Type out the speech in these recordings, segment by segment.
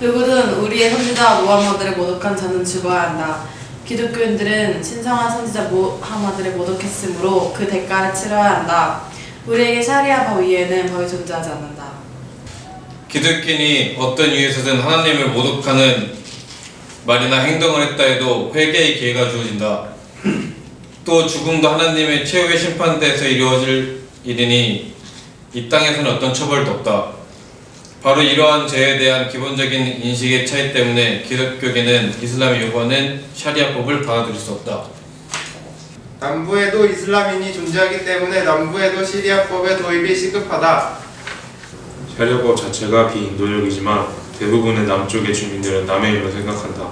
누구든 우리의 선지자 모하마드를 모독한 자는 죽어야 한다. 기독교인들은 신성한 선지자 모하마드를 모독했으므로 그 대가를 치러야 한다. 우리에게 샤리아 법 위에는 법이 존재하지 않는다. 기독교인이 어떤 이유에서든 하나님을 모독하는 말이나 행동을 했다 해도 회개의 기회가 주어진다. 또 죽음도 하나님의 최후의 심판대에서 이루어질 일이니 이 땅에서는 어떤 처벌도 없다. 바로 이러한 죄에 대한 기본적인 인식의 차이 때문에 기독교계는 이슬람이 요구하는 샤리아법을 받아들일 수 없다. 남부에도 이슬람인이 존재하기 때문에 남부에도 시리아법의 도입이 시급하다. 샤리아법 자체가 비인도적이지만 대부분의 남쪽의 주민들은 남의 일로 생각한다.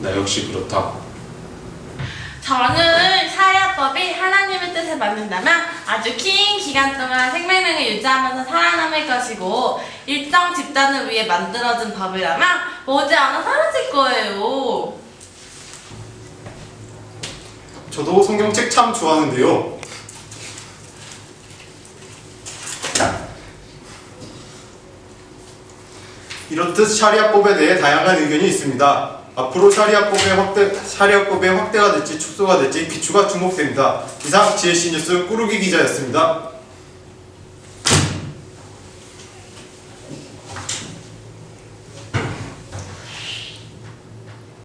나 역시 그렇다. 저는 뜻에 맞는다면 아주 긴 기간 동안 생명력을 유지하면서 살아남을 것이고 일정 집단을 위해 만들어진 법이라면 머지않아 사라질 거예요. 저도 성경책 참 좋아하는데요. 이렇듯 샤리아법에 대해 다양한 의견이 있습니다. 앞으로 샤리아법의 확대, 샤리아법의 확대가 될지 축소가 될지 기추가 주목됩니다. 이상 GSC 뉴스 꾸루기 기자였습니다.